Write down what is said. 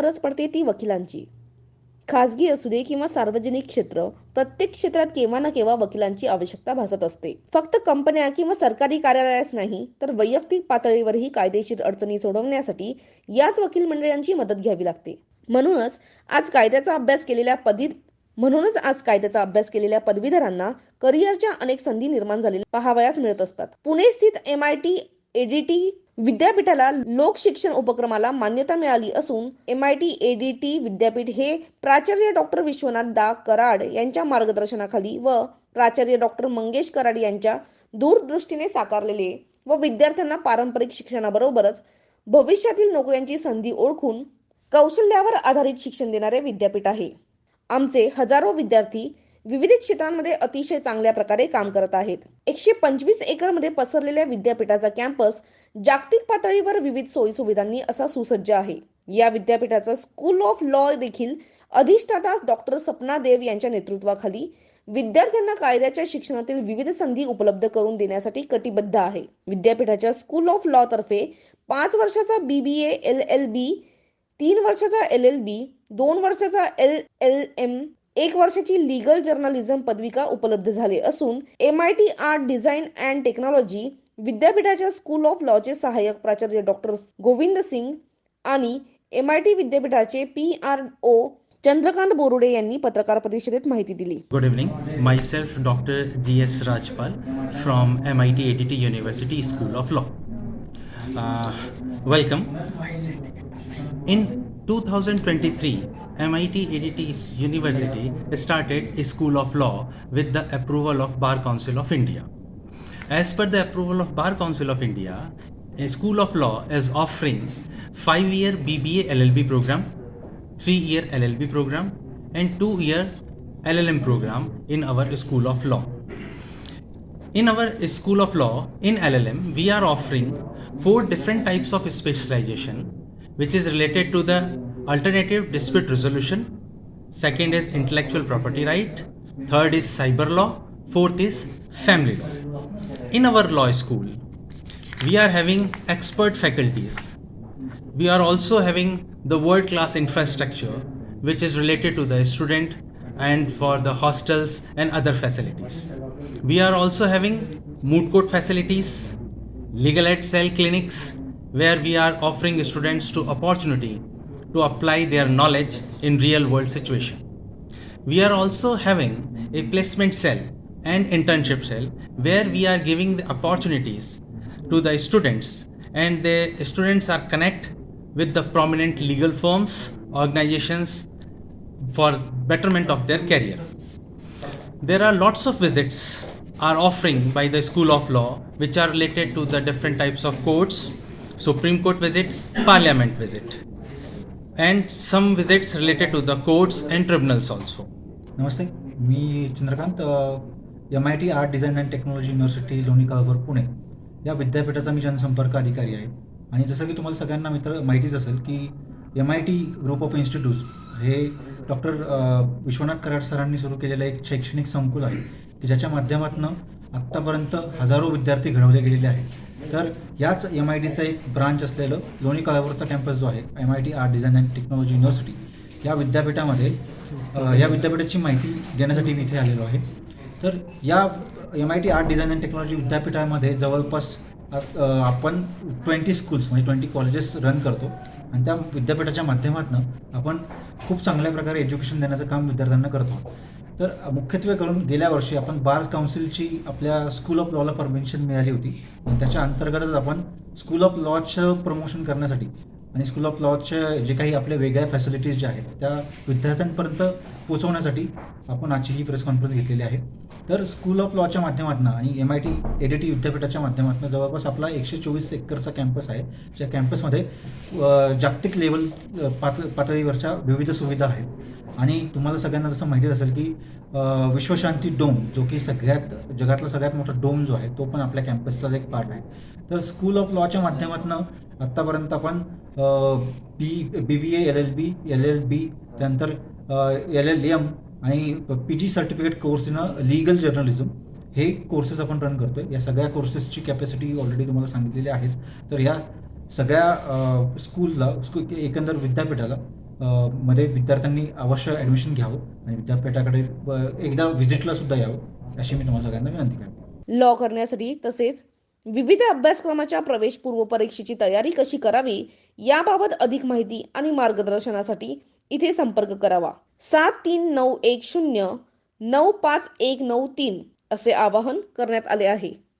गरज पडते ती वकिलांची. खाजगी असू दे किंवा सार्वजनिक क्षेत्र प्रत्येक क्षेत्रात केव्हा ना केव्हा वकिलांची आवश्यकता भासत असते. फक्त कंपन्या किंवा सरकारी कार्यालयास नाही तर वैयक्तिक पातळीवरही कायदेशीर अडचणी सोडवण्यासाठी याच वकील मंडळांची मदत घ्यावी लागते. म्हणूनच आज कायद्याचा अभ्यास केलेल्या पदी म्हणूनच आज कायद्याचा अभ्यास केलेल्या पदवीधरांना करिअरच्या अनेक संधी निर्माण झालेल्या पाहावयास मिळत असतात. पुणे स्थित एम आय टी एडीटी विद्यापीठाला लोक शिक्षण उपक्रमाला मान्यता मिळाली असून एम आय टी एडीटी विद्यापीठ हे प्राचार्य डॉक्टर विश्वनाथ दा कराड यांच्या मार्गदर्शनाखाली व प्राचार्य डॉक्टर मंगेश कराड यांच्या दूरदृष्टीने साकारलेले व विद्यार्थ्यांना पारंपरिक शिक्षणाबरोबरच भविष्यातील नोकऱ्यांची संधी ओळखून कौशल्यावर आधारित शिक्षण देणारे विद्यापीठ आहे. आमचे हजारो विद्यार्थी विविध क्षेत्रांमध्ये अतिशय चांगल्या प्रकारे काम करत आहेत. एकशे पंचवीस एकरमध्ये पसरलेल्या विद्यापीठाचा कॅम्पस जागतिक पातळीवर विविध सोयी सुविधांनी असा सुसज्ज आहे. या विद्यापीठाचा स्कूल ऑफ लॉ देखील अधिष्ठाता डॉक्टर सपना देव यांच्या नेतृत्वाखाली विद्यार्थ्यांना कायद्याच्या शिक्षणातील विविध संधी उपलब्ध करून देण्यासाठी कटिबद्ध आहे. विद्यापीठाच्या स्कूल ऑफ लॉ तर्फे पाच वर्षाचा बी बी ए एल एल बी तीन वर्षाचा एल एल बी दोन वर्षाचा एल एल एम एक वर्षाची लीगल जर्नलिझम पदविका उपलब्ध झाले असून M I T art design and technology विद्यापीठाच्या स्कूल ऑफ लॉचे सहाय्यक प्राचार्य डॉक्टर गोविंद सिंग आणि एम आय टी विद्यापीठाचे P R O Chandrakant Borude यांनी पत्रकार परिषदेत माहिती दिली good evening myself doctor G S Rajpal from M I T from MIT ADT University School of Law. Uh, welcome. In 2023, MIT ADT University started a School of Law with the approval of Bar Council of India. As per the approval of Bar Council of India, a School of Law is offering 5-year BBA LLB program, 3-year LLB program and 2-year LLM program in our School of Law. In our School of Law, in LLM, we are offering four different types of specialization, which is related to the alternative dispute resolution. Second is intellectual property right. Third is cyber law. Fourth is family law. In our law school, we are having expert faculties. We are also having the world class infrastructure, which is related to the student and for the hostels and other facilities. We are also having moot court facilities, legal aid cell clinics, where we are offering students to opportunity to apply their knowledge in real world situation. We are also having a placement cell and internship cell where we are giving the opportunities to the students and the students are connect with the prominent legal firms, organizations for betterment of their career. There are lots of visits are offering by the School of Law which are related to the different types of courts, Supreme Court visit, Parliament visit and some visits related to the courts and tribunals also Namaste me Chandrakant M I T art design and technology university Loni Kalbhor Pune. या विद्यापीठाचा मी जनसंपर्क अधिकारी आहे. आणि जसं की तुम्हाला सगळ्यांना मित्र माहितीच असेल की M I T group of institutes हे डॉक्टर विश्वनाथ कराड सरांनी सुरू केलेलं एक शैक्षणिक संकुल आहे की ज्याच्या माध्यमातून आत्तापर्यंत हजारो विद्यार्थी घडवले गेलेले आहेत. तर याच एम आय डीचं एक ब्रांच असलेलं लोणी काळावरचा कॅम्पस जो आहे M I T art design and technology university या विद्यापीठामध्ये या विद्यापीठाची माहिती देण्यासाठी मी इथे आलेलो आहे. तर या M I T art design and technology विद्यापीठामध्ये जवळपास आपण ट्वेंटी स्कूल्स म्हणजे ट्वेंटी कॉलेजेस रन करतो. आणि त्या विद्यापीठाच्या माध्यमातून आपण खूप चांगल्या प्रकारे एज्युकेशन देण्याचं काम विद्यार्थ्यांना करतो. तर मुख्यत्वे करून गेल्या वर्षी आपण बार काउन्सिलची आपल्या स्कूल ऑफ लॉला परमिशन मिळाली होती. आणि त्याच्या अंतर्गतच आपण स्कूल ऑफ लॉचं प्रमोशन करण्यासाठी आणि स्कूल ऑफ लॉचे जे काही आपल्या वेगळ्या फॅसिलिटीज ज्या आहेत त्या विद्यार्थ्यांपर्यंत पोहोचवण्यासाठी आपण आजची ही प्रेस कॉन्फरन्स घेतलेली आहे. तर स्कूल ऑफ लॉच्या माध्यमातून आणि M I T A D T विद्यापीठाच्या माध्यमातून जवळपास आपला एकशे चोवीस एकरचा कॅम्पस आहे ज्या कॅम्पसमध्ये जागतिक लेवल पात पातळीवरच्या विविध सुविधा आहेत. आणि तुम्हाला सगळ्यांना जसं माहितीच असेल की विश्वशांती डोम जो की सगळ्यात जगातला सगळ्यात मोठा डोम जो आहे तो पण आपल्या कॅम्पसचाच एक पार्ट आहे. तर स्कूल ऑफ लॉच्या माध्यमातून आत्तापर्यंत आपण B B B A L L B L L B त्यानंतर एल एल एम आणि P G certificate course in legal journalism हे कोर्सेस आपण रन करतोय. या सगळ्या कोर्सेसची कॅपॅसिटी ऑलरेडी तुम्हाला सांगितलेली आहेच. तर या सगळ्या स्कूलला स्कूल एकंदर विद्यापीठाला मध्ये विद्यार्थ्यांनी अवश्य ॲडमिशन घ्यावं आणि विद्यापीठाकडे एकदा व्हिजिटला सुद्धा यावं अशी मी तुम्हाला सगळ्यांना विनंती करतो. लॉ करण्यासाठी तसेच विविध अभ्यासक्रमाच्या प्रवेश पूर्व परीक्षेची तयारी कशी करावी याबाबत अधिक माहिती आणि मार्गदर्शनासाठी इथे संपर्क करावा. सात तीन नऊ एक शून्य नऊ पाच एक नऊ तीन असे आवाहन करण्यात आले आहे.